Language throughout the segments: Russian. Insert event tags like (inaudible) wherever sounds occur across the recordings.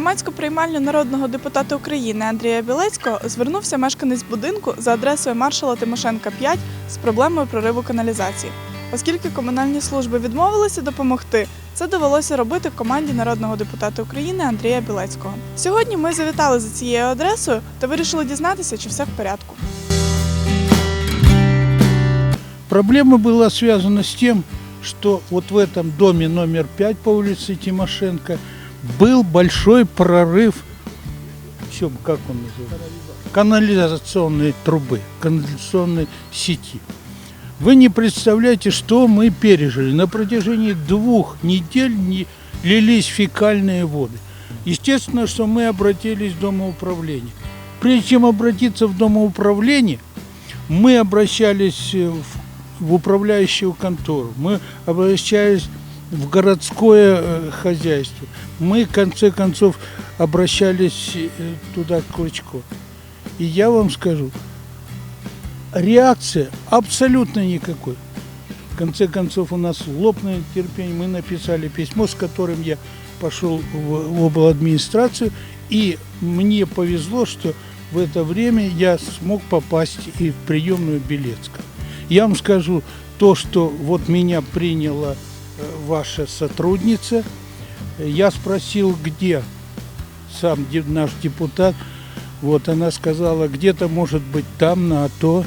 громадську приймальню народного депутата України Андрія Білецького звернувся мешканець будинку за адресою маршала Тимошенка 5 з проблемою прориву каналізації. Оскільки комунальні служби відмовилися допомогти, це довелося робити команді народного депутата України Андрія Білецького. Сьогодні ми завітали за цією адресою та вирішили дізнатися, чи все в порядку. Проблема была связана с тем, что вот в этом доме номер 5 по улице Тимошенко был большой прорыв, в чем, как он называется? Канализационной трубы, канализационной сети. Вы не представляете, что мы пережили. На протяжении двух недель не лились фекальные воды. Естественно, что мы обратились в домоуправление. Прежде чем обратиться в домоуправление, мы обращались э, в в управляющую контору, мы обращались в городское э, хозяйство, мы, в конце концов, обращались э, туда, к Клычко. И я вам скажу, реакция абсолютно никакой. В конце концов, у нас лопнуло терпение, мы написали письмо, с которым я пошел в, в обладминистрацию, и мне повезло, что в это время я смог попасть и в приемную Белецка. Я вам скажу, то, что вот меня приняла ваша сотрудница, я спросил, где сам наш депутат, вот она сказала, где-то может быть там, на АТО.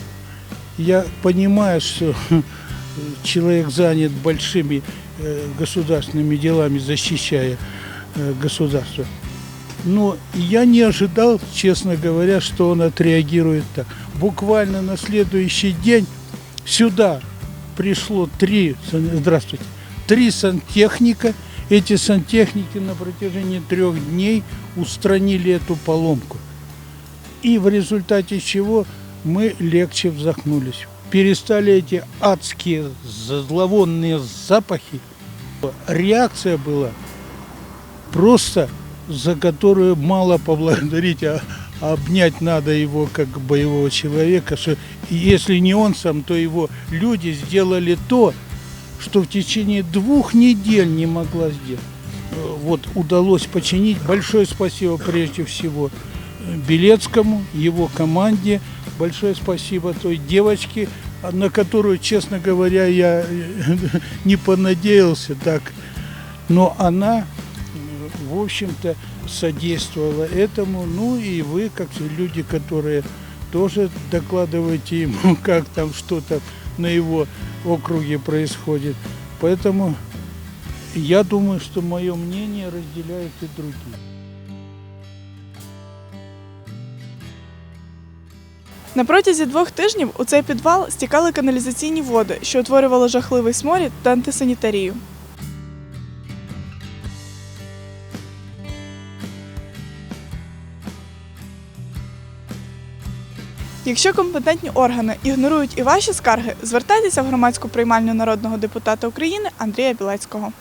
Я понимаю, что (laughs) человек занят большими э, государственными делами, защищая э, государство. Но я не ожидал, честно говоря, что он отреагирует так. Буквально на следующий день сюда пришло три, здравствуйте, три сантехника. Эти сантехники на протяжении трех дней устранили эту поломку. И в результате чего мы легче вздохнулись. Перестали эти адские зловонные запахи. Реакция была просто за которую мало поблагодарить, а обнять надо его как боевого человека, что если не он сам, то его люди сделали то, что в течение двух недель не могла сделать. Э, Вот удалось починить. Большое спасибо прежде всего э, Белецкому, его команде. Большое спасибо той девочке, а, на которую, честно говоря, я э, (laughs) не понадеялся так. Но она, в общем-то, содействовала этому. Ну и вы, как люди, которые тоже докладываете ему, (laughs) как там что-то на его округе происходит. Поэтому я думаю, что мое мнение разделяют и другие. На протязі двох тижнів у цей підвал стікали каналізаційні води, що утворювало жахливий сморід та антисанітарію. Якщо компетентні органи ігнорують і ваші скарги, звертайтеся в громадську приймальню народного депутата України Андрія Білецького.